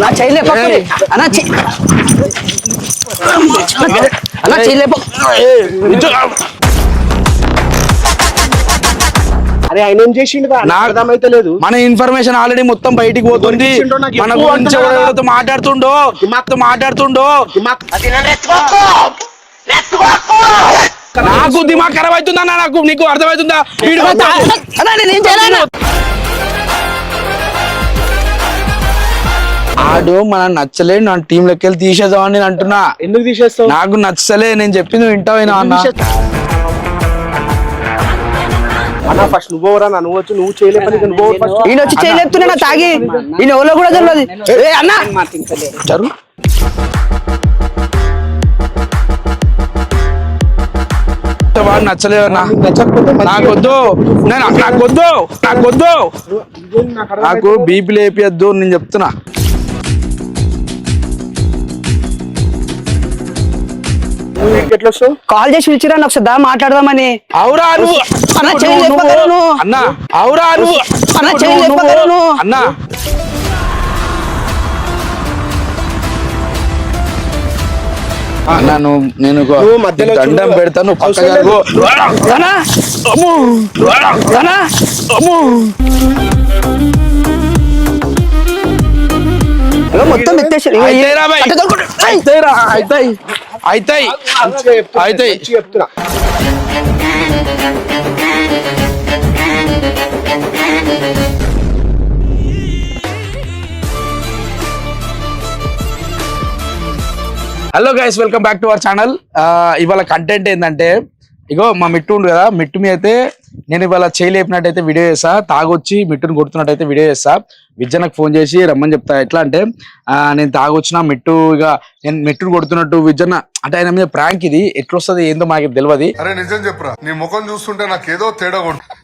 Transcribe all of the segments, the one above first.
అన్నా చేయలే పక్కనే అన్నా అన్నా చేయలే అరే ఆయన ఏం చేసిండు అర్థమైతే లేదు. మన ఇన్ఫర్మేషన్ ఆల్రెడీ మొత్తం బయటికి పోతుంది. మన గురించి? ఎవరెవరితో మాట్లాడుతుండో మాతో మాట్లాడుతుండో నాకు దిమాగ్ ఖరాబ్ అవుతుందా నాకు నీకు అర్థమవుతుందా? ఆడు మన నచ్చలే నా టీం లెక్క వెళ్ళి తీసేద్దామని నేను అంటున్నా. ఎందుకు తీసేస్తావు? నాకు నచ్చలే నేను చెప్పింది వింటావు అన్న? అన్న ఫస్ట్ నువ్వు ఎవరా నువ్వు వచ్చి నువ్వు చేయలే పని నువ్వు ఫస్ట్ ఈయన వచ్చి చేయలేపుతున్నా తాగి. ఈయన ఎవరో కూడా తెలియదు. ఏ అన్నా! వాడు నచ్చలేదు అన్న? నచ్చకపోతే మంచిగా నాకొద్దు. నాకొద్దు. నాకొద్దు. నాకు బీపీ లేపియద్దు నేను చెప్తున్నా. ఎట్లా వస్తావు? కాల్ చేసి పిలిచిరా ఒకసారి మాట్లాడదామని. అవురా అన్న, అవురా నువ్వు. నేను దండం. పెడతాను మొత్తం ఎత్తేసి అయితాయి మంచిగా చెప్తున్నా hello guys welcome back to our channel ఇవాళ కంటెంట్ ఏంటంటే ఇగో మా మిట్టు ఉండు కదా మిట్టు మీ అయితే నేను ఇవాళ చేయలేపినట్టయితే వీడియో చేస్తా తాగొచ్చి మిట్టుని కొడుతున్నట్టయితే వీడియో చేస్తా. విజ్జనకు ఫోన్ చేసి రమ్మని చెప్తా. ఎట్లా అంటే నేను తాగొచ్చిన మిట్టు ఇక నేను మిట్టుని కొడుతున్నట్టు విజ్జన అంటే ఆయన మీద ప్రాంక్ ఇది ఎట్లా వస్తుంది ఏందో మాకు తెలియదు. అరే నిజం చెప్పురా. నీ ముఖం చూస్తుంటే నాకేదో తేడా ఉంటుంది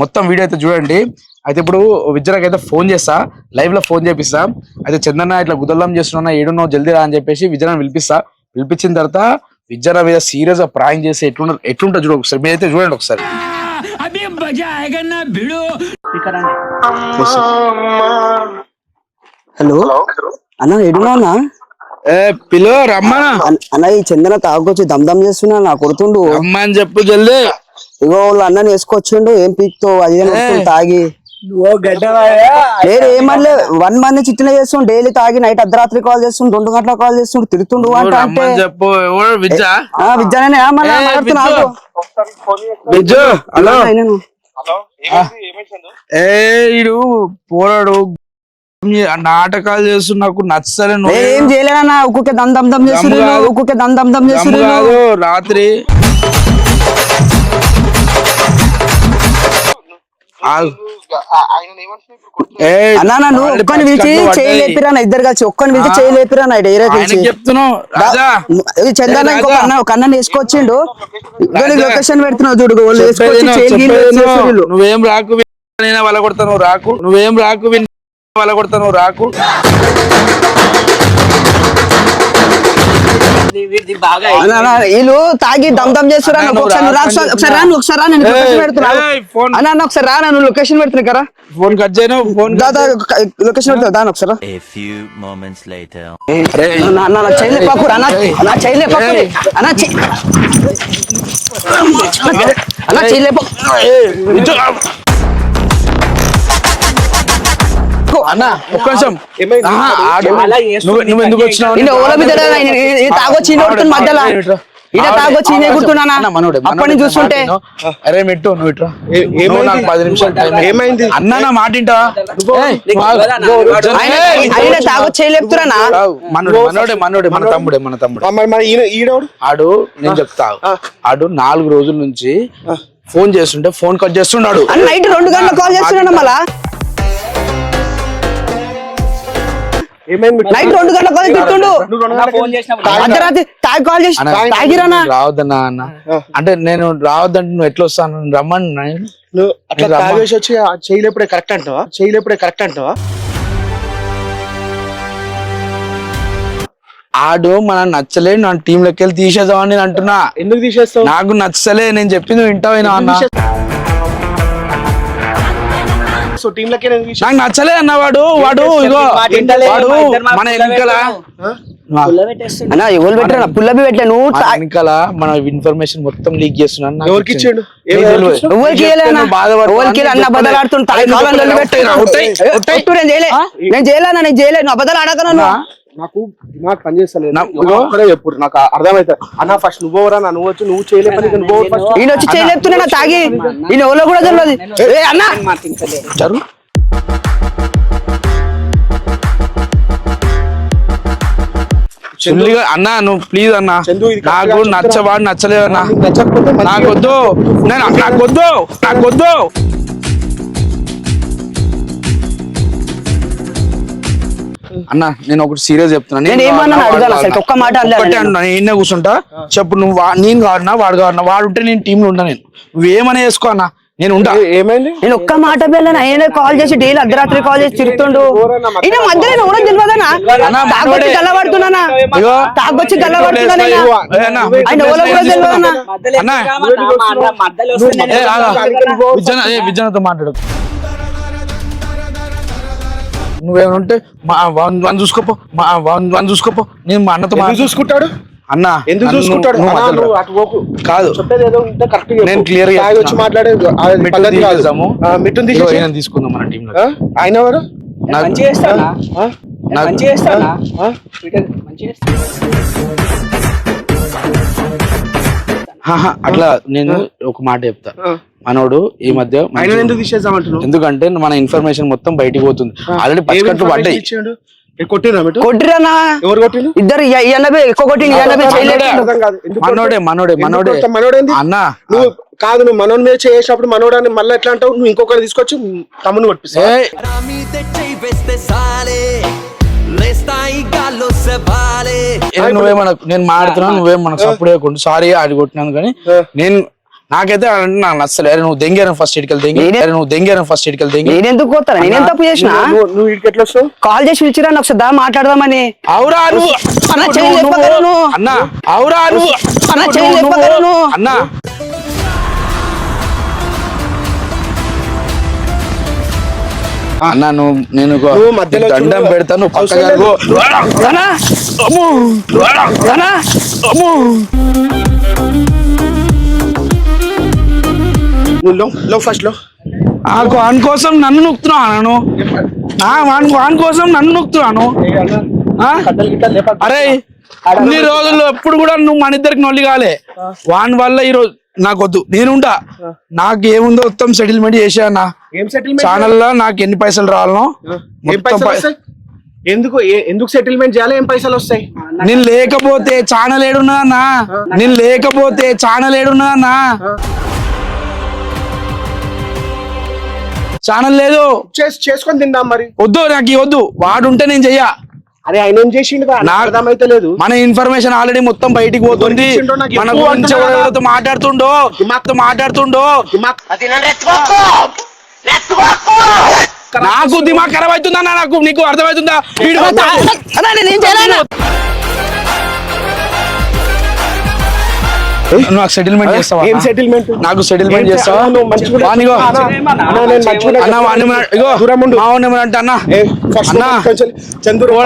మొత్తం వీడియో అయితే చూడండి. అయితే ఇప్పుడు విద్యకు అయితే ఫోన్ చేస్తా లైవ్లో ఫోన్ చేపిస్తా. అయితే చందన్న ఇట్లా గుదల్లం చేస్తున్నా ఏడున్నో జల్దీ రా అని చెప్పేసి విద్యను పిలిపిస్తా. పిలిపించిన తర్వాత విద్యన మీద సీరియస్గా ప్రాంక్ చేసి ఎట్లుండ ఎట్లుంటుంది చూడు ఒకసారి. మీరైతే చూడండి ఒకసారి. హలో? అన్న ఎడున్నా ఏ పిలో రమ్మనా అన్న ఈ చందన తాగొచ్చి దమ్ దమ్ చేస్తున్నా నా కొడుతుండు. రమ్మని చెప్పు జల్దీ. ఇగో వాళ్ళు అన్నని వేసుకొచ్చిండు ఏం పీక్తో అది అని తాగి. లేదు ఏమనలే వన్ మంత్ చిట్టిన చేస్తుండు. డైలీ తాగి నైట్ అర్ధరాత్రి కాల్ చేస్తుండు. రెండు గంటల కాల్ చేస్తుండు. తిడుతుండు అంట చెప్పు. విద్యానే హలో. ఏ ఇడు పోరాడు. నాటకాలు చేస్తు నాకు నచ్చలే ఏం చేయలేనన్నా ఒక్కొక్క దమ్ దమ్ కాదు. ఒక్కొక్క దమ్ దమ్ కాదు రాత్రి. ఆగు. ఏయ్, అన్నా ఆల్రెడీ ఒక్కని పిలిచి పచ్చి కట్లు చేయి పడ్డాయి. లేపిరా నా ఇద్దరు కలిసి ఒక్కని పిలిచి చేయి లేపిరా నా డైరెక్ట్ పిలిచి చెప్తున్నావు చందన ఇంకొక. అన్న ఒక అన్న వేసుకొచ్చిండు. లొకేషన్ పెడుతున్నావు చూడు వాళ్ళు వేసుకొచ్చి. నువ్వేం రాకు నేను వాళ్ళ కొడతా నువ్వు రాకు. నువ్వేం రాకు విన్ వాళ్ళ కొడతా నువ్వు రాకు. వీళ్ళు తాగి దమ్ దమ్ చేస్తున్నారు ఒకసారి రా, రా, ఒకసారి ఒకసారి రా నువ్వు ఒకసారి రా నేను ఏయ్, లొకేషన్ పెడుతున్నా ఒకసారి రా నన్ను లొకేషన్ పెడుతున్నా కదా ఫోన్ కట్ చేయను ఫోన్ లొకేషన్ పెడుతున్నా దాని ఒకసారి. అన్న చైన్ లేపాకు అన్న అన్న. అన్న అన్న అన్న ఒక్క నిమిషం. నువ్వు ఎందుకు వచ్చినావు? ఓల మీద తాగొచ్చి మధ్యలో తాగొచ్చి అప్పటి నుంచి చూస్తుంటే. అరే మెట్టు నువ్వు ఇట్రా? నాకు పది నిమిషాలు టైం ఇవ్వు. ఏమైంది? అన్న నా మాట ఆయన తాగొచ్చి. మనోడే మనోడే మనోడే మన తమ్ముడే మన తమ్ముడే. ఆడు నేను చెప్తా. ఆడు నాలుగు రోజుల నుంచి ఫోన్ చేస్తుంటే ఫోన్ కట్ చేస్తున్నాడు. నైట్ రెండు గంటలకు కాల్ చేస్తున్నాడు మళ్ళా? నైట్ రెండు గంటలకు కాల్ తిట్టుండు. అర్ధరాత్రి తాగి కాల్ చేసి అన్న, తాగిరానా రావద్దన్నా అన్న అంటే నేను రావద్దంటే నువ్వు ఎట్లా వస్తాను రమ్మని. నువ్వు అట్లా. తాగేసి వచ్చి ఆ చేయలేపుడే కరెక్ట్ అంటావా చేయలేపుడే కరెక్ట్ అంటావా ఆడు మన నచ్చలే నా టీం లెక్క వెళ్ళి తీసేద్దామని నేను అంటున్నా. ఎందుకు తీసేస్తావు? నాకు నచ్చలే నేను చెప్పింది వింటావు అన్న? నాకు నచ్చలే అన్న వాడు వాడు ఇగో వాడు మన వెనకాల అన్న ఎవరు పెట్టరా? పుల్లబి పెట్టలే నువ్వు మన తా- వెనకాల మన ఇన్ఫర్మేషన్ మొత్తం లీక్ చేస్తున్నాను ఎవరికి ఇచ్చిండు. ఎవరికి. ఎవరికి అన్న? తాయి నేను చేయలేనా అబద్ధాలు ఆడకనా నాకు దిమాగ్ పని చేస్తలేదు. నా- ఎవరో ఒక్కరే చెప్పు నాకు అర్థమైతే అన్న ఫస్ట్ నువ్వు ఎవరా నువ్వు వచ్చి నువ్వు చేయలే పని నువ్వు ఫస్ట్ ఈయన వచ్చి చేయలేపుతున్నా తాగి ఈయన ఎవరో కూడా తెలియదు. ఏ అన్న. జరుగు. చిల్లిగా అన్న నువ్వు ప్లీజ్ అన్న. నాకు నచ్చవాడు నచ్చలేదు అన్న నీకు నచ్చకపోతే మంచిగా నాకు వద్దు నేను నాకు వద్దు నాకు వద్దు అన్న నేను ఒకటి సీరియస్ చెప్తున్నా. నేను ఏమన్నా వాడు అడగాలి కాదు. అసలు ఒక్క మాట నేను. కూర్చుంటా. చెప్పు నువ్వు నేను కాదన్నా వాడు కాదన్నా వాడు ఉంటే నేను టీంలో ఉంటా నేను. నువ్వేమన్నా వేసుకో అన్న నేను ఉంటా. ఏమైంది? నేను ఒక్క మాట వెళ్ళాను ఆయన కాల్ చేసి డైలీ అర్ధరాత్రి కాల్ చేసి తిరుగుతుండు. ఈయన మధ్యలో ఎవరో తెలియదనా అన్న, తాగొచ్చి. గల్లబడుతున్నానా? ఆయన ఎవరో కూడా విజ్జనతో మాట్లాడు. నువ్వేమైనా ఉంటే మా వన్ చూసుకోపో మా వన్ వన్ చూసుకోపో. నేను మా అన్నతో చూసుకుంటాడు? అన్న ఎందుకు చూసుకుంటాడు? నువ్వు అన్నా, మధ్యలో నువ్వు రా. అటు పోకు. కాదు. నేను గా వచ్చి అది మిట్టుని పద్ధతి కాదు. తీసేద్దాము. ఆ, మిట్టుని ఇదిగో తీసేసి. ఈయనని తీసుకుందాం మన ఆ? ఆయన ఎవరు? మంచిగా చేస్తానా అట్లా నేను ఒక మాట చెప్తా. మనోడు ఈ మధ్య ఎందుకు తీసేద్దామంటున్నావు? ఎందుకంటే మన ఇన్ఫర్మేషన్ మొత్తం బయటికి పోతుంది. ఆల్రెడీ పచ్చకట్లు పడ్డాయి. ఇద్దరు ఎనభై ఎక్కువ ఎనభై మనోడే? మనోడే అన్న నువ్వు కాదు నువ్వు మనోని మీద చేసినప్పుడు మళ్ళీ ఎట్లా అంటావు? నువ్వు ఇంకొకరు తీసుకొచ్చి తమ్ముని కొట్టిస్తావు ఏయ్, ఏ నువ్వేమన్నా నేను మాడుతున్నా నువ్వేం మనకు సపోర్ట్ చేయకుండా సారీ ఆడి కొట్టినాను కానీ నేను నాకైతే అంటే నాకు నచ్చలే అరే నువ్వు దెంగాను ఫస్ట్ ఇటుకలు దెంగి. నువ్వు దెంగాను ఫస్ట్ ఇటుకలు దెంగి. నేను ఎందుకు పోతాను నేనేం తప్పు చేసిన? నువ్వు ఎట్లా వస్తావు? కాల్ చేసి పిలిచిరా ఒకసారి దా మాట్లాడదామని. అవురా నువ్వు. అన్న, చెయ్యి. అన్న అవురా నువ్వు. అన్న, చెయ్యి. అన్న. అన్న నువ్వు నేను దండం. పెడతాను పక్కగా. అన్నా. అన్నా, ఫస్ట్లో ఆ వాని కోసం నన్ను నొక్కుతున్నాను ఆ వాని వాని కోసం నన్ను నొక్కుతున్నాను అరే ఇన్ని రోజుల్లో ఎప్పుడు కూడా నువ్వు మన ఇద్దరికి నొల్లి కాలే. వాని వల్ల ఈ రోజు నాకు వద్దు నేనుంటా నాకు ఏముందో మొత్తం సెటిల్మెంట్ చేసానా ఏం సెటిల్మెంట్ ఛానల్లో నాకు ఎన్ని పైసలు రావాలనో ఏం మొత్తం పైసలు పై- వస్తాయి? ఎందుకు ఏ- ఎందుకు సెటిల్మెంట్ చేయాలి? ఏం పైసలు వస్తాయి? నేను లేకపోతే ఛానల్ ఏడున్నా నేను లేకపోతే ఛానల్ ఏడున్నా ఛానల్ లేదు. చేసి చేసుకొని తిందాం మరి. వద్దు నాకు ఈ వద్దు. వాడు ఉంటే నేను చెయ్యా. అరే ఆయన ఏం చేసిండు నా- అర్థమైతే లేదు. మన ఇన్ఫర్మేషన్ ఆల్రెడీ మొత్తం బయటికి పోతుంది. ఇచ్చిండో నాకు మన ఎక్కువ గురించి అంటున్నా కదా. ఎవరెవరితో మాట్లాడుతుండో? మాతో మాట్లాడుతుండో? నాకు దిమాగ్ ఖరాబ్ అవుతుందా నాకు నీకు అర్థమవుతుందా? వీడు నాకు సెటిల్మెంట్ చేస్తావా? ఏం సెటిల్మెంట్ నాకు సెటిల్మెంట్ చేస్తావా? నువ్వు మంచిగా వానిగో. అన్నా,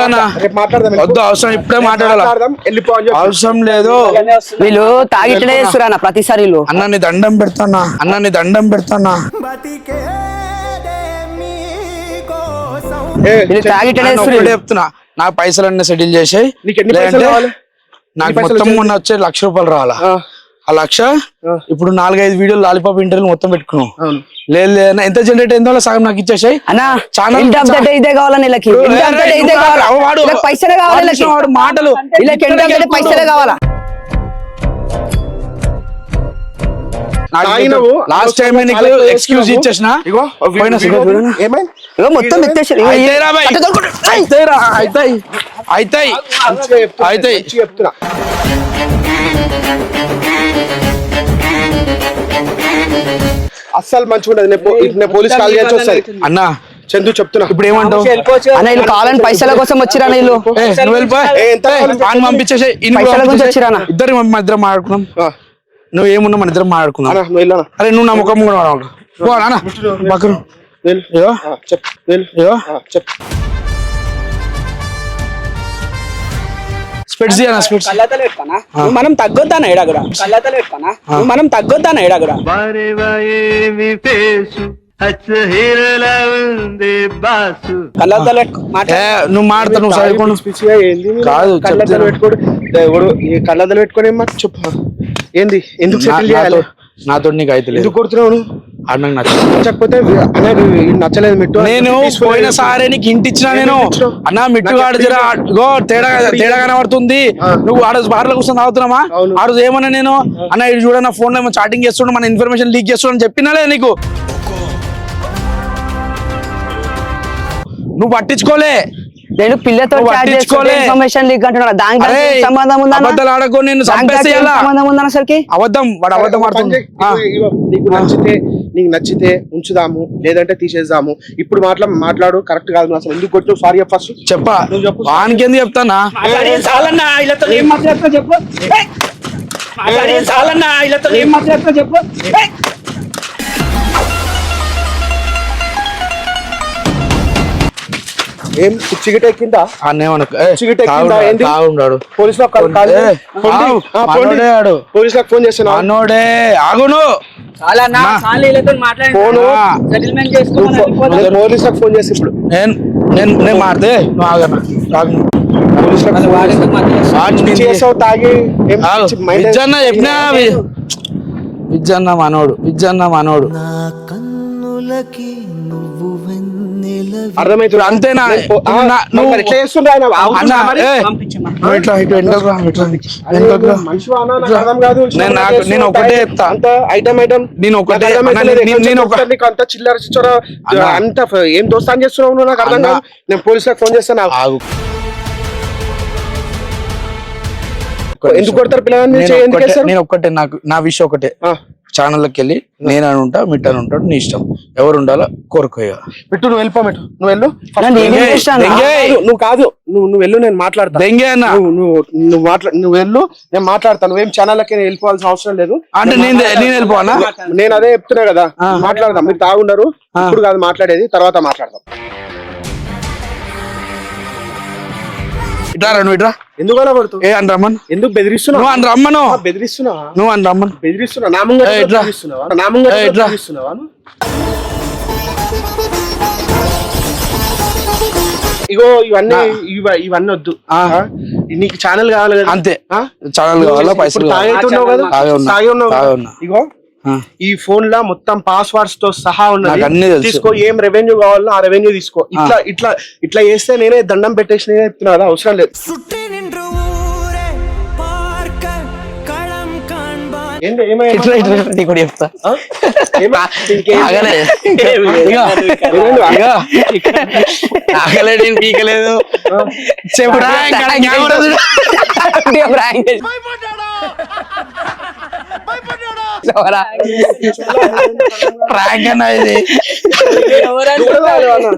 అంటే వద్దు అవసరం ఇప్పుడే మాట్లాడాలా. అవసరం లేదు. వీళ్ళు తాగిట్లే చేస్తురా అన్న ప్రతిసారి వీళ్ళు. అన్న నీ దండం పెడతానా అన్న. నీ దండం పెడతానా చెప్తున్నా. నా పైసలన్నీ సెటిల్ చేసాయి నీకు మొత్తం? మొన్న వచ్చే లక్ష రూపాయలు రావాలా? ఆ, లక్ష. ఇప్పుడు నాలుగైదు వీడియోలు లాలిపాప్ ఇంటర్వ్యూ మొత్తం పెట్టుకున్నాం అవును. లేదు లేదు. ఎంత జనరేట్ అయిందో సగం నాకు ఇచ్చేసాయి. కావాలా వాడు వీళ్ళకి పైసలే కావాలి వాడు వీళ్ళకి వాడు మాటలు పైసలే కావాలా? లాస్ట్ టైం నీకు తాగినవు, ఎక్స్క్యూజ్ ఇచ్చేసిన. మొత్తం అస్సలు మంచిగా ఉండదు. నేను పోలీస్ కాల్ చేయాల్సి వస్తుంది అన్న చందు చెప్తున్నా. ఇప్పుడు ఏమంటావు? అన్న వీళ్ళు కావాలని పైసల కోసం వచ్చిరా వీళ్ళు? పైసల గురించి పంపించేసేయ్. వచ్చిరానా? ఇద్దరు మన ఇద్దరం మాట్లాడుకున్నాం నువ్వు ఏమున్నా మన ఇద్దరం మాట్లాడుకున్నాం అరే నువ్వు నా ముఖం కూడా వాడు. పో అన్న. పక్కన వెళ్ళు. ఇగో స్పెట్స్ ఇయ్యనా స్పెట్స్ కళ్ళతలు పెట్టుకోనా? నువ్వు మనం తగ్గొద్దానా ఎడా కూడా? కళ్ళతలు పెట్టుకోనా? మనం తగ్గొద్దానా ఎడా కూడా? కళ్ళతలు నువ్వు మాడతా నువ్వు చదువుకోండు? కాదు, చెప్తున్నా. పెట్టుకోడు. ఎవడు ఈ కళ్ళద్దాలు పెట్టుకొని చెప్పు. ఏంది? ఎందుకు సెటిల్ చేయాలి? నాతో నీకు అయితే ఎందుకు కొడుతున్నావు ఆడు నాకు నచ్చకపోతే నచ్చలేదు మిట్టు నేను Peaceful పోయిన గా సారే నీకు ఇంటి ఇచ్చిన నేను? అన్న మిట్టు నాకు ఆడు జర గో తేడా తేడా కనబడుతుంది. ఆ. నువ్వు ఆడ బార్లో కూర్చొని తాగుతున్నామా. ఆ రోజు ఏమన్నా నేను? అన్న ఇది చూడ నా ఫోన్లో చాటింగ్ చేస్తుండు మన ఇన్ఫర్మేషన్ లీక్ చేస్తుండు చెప్పినాలే నీకు? నువ్వు పట్టించుకోలే. నేను పిల్లతో. ఇన్ఫర్మేషన్ లీక్ అంటున్నా దానికి సంబంధం ఉందా అబద్ధాలు ఆడకు నేను సంబంధం ఉందా అసలుకి అబద్ధం వాడు అబద్ధం నీకు నచ్చితే నీకు నచ్చితే ఉంచుదాము లేదంటే తీసేద్దాము. ఇప్పుడు మాట్లా మాట్లాడు కరెక్ట్ కాదు అసలు ఎందుకు కొట్టు సారీ ఫస్ట్ చెప్పా. వానికి ఎందుకు చెప్తానా? చెప్పు? చాలన్నా వీళ్ళతో ఏం మాట్లాడుతా చెప్పు? ఏం పిచ్చిగిట ఎక్కిందా అన్నేమనుకో చిగిట ఎక్కిందా? ఏంది? తాగుండాడు. పోలీసులకు. పోలీసులకు ఫోన్ చేస్తున్నా మనోడే ఆగును. పోలీసులకు ఫోన్. చేసి ఇప్పుడు. నేను నేను నువ్వు ఆగనా ఆగు. పోలీసులకు ఫోన్ చేసి. వాడితో మాట్లాడు. వాడిని పిచ్చి నేను- చేసావు తాగి. ఏం ఆగు. పిచ్చి మైండ్ విజ్జన్న మనోడు. విజ్జన్న మనోడు. నా- పంపించమ్మా. నువ్వు కాదు. నేను ఒకటే చెప్తా. అంత ఐటమ్ ఐటమ్. నేను ఒకటే- నేను- అంత చిల్లర చిచ్చర. అంత ఏం దోస్తాన్ చేస్తున్నావు నువ్వు? నాకు అర్థం అన్న. కాదు. నేను పోలీసులకు ఫోన్ చేస్తాను ఎందుకు కొడతారు? నేను ఒక్కటే నాకు నా విషయం ఒకటే. ఆ, ఛానల్లోకి వెళ్ళి నేను అని ఉంటా మిట్ అని ఉంటాడు నీ ఇష్టం. ఎవరు ఉండాలో కోరుకోయ పెట్టు నువ్వు వెళ్ళిపో పెట్టు నువ్వు వెళ్ళు. నువ్వు కాదు నువ్వు నువ్వు వెళ్ళు నేను మాట్లాడతా. దెంగే అన్న. నువ్వు నువ్వు నువ్వు మాట్లా నువ్వు వెళ్ళు నేను మాట్లాడతాను నువ్వేం ఛానల్కి వెళ్ళిపోవాల్సిన అవసరం లేదు. అంటే నేను నేను వెళ్ళిపోనా నేను అదే చెప్తున్నా కదా. మాట్లాడదాం. మీరు తాగుండరు. ఇప్పుడు కాదు మాట్లాడేది తర్వాత మాట్లాడదాం. ఇట్లా రా నువ్వు ఇట్రా. ఎందుకు అలా పడుతు ఏ అని రమ్మను. ఎందుకు బెదిరిస్తున్నావు? నువ్వు అని రమ్మను. ఆ, బెదిరిస్తున్నావా నువ్వు అని రమ్మను. బెదిరిస్తున్నా? నా ముంగట ఏయ్, ఇట్రా. బెదిరిస్తున్నావా? నా ముంగట ఏయ్, ఇట్రా. బెదిరిస్తున్నావా? నువ్వు? ఇగో ఇవన్నీ ఇవ- ఇవన్నీ వద్దు? నీకు ఛానల్ కావాలి కదా? అంతే? ఛానల్ కావాలా? పైసలు కదా? తాగే ఉన్నా. తాగే ఉన్నావు. ఇగో. ఈ ఫోన్లో మొత్తం పాస్వర్డ్స్తో సహా ఉన్నది. తీసుకో ఏం రెవెన్యూ కావాలో ఆ రెవెన్యూ తీసుకో. ఇట్లా ఇట్లా ఇట్లా చేస్తే నేనే దండం పెట్టేసి నేనే చెప్తున్నా కదా అవసరం లేదు. ఏంది ఏమైంది? ఇట్లా ఇట్లా ఇట్లా నీకు కూడా చెప్తా ఆ? ఏమై- ఇంకేం- ఆగలే ఇగో, ఇగో. ఆగలే నేను పీకలేదు చెప్పురా ఇక్కడ కెమెరా చూడు. ప్రాంక్ చేసి- ఎవరా? ప్రాంక్ అన్న ఇది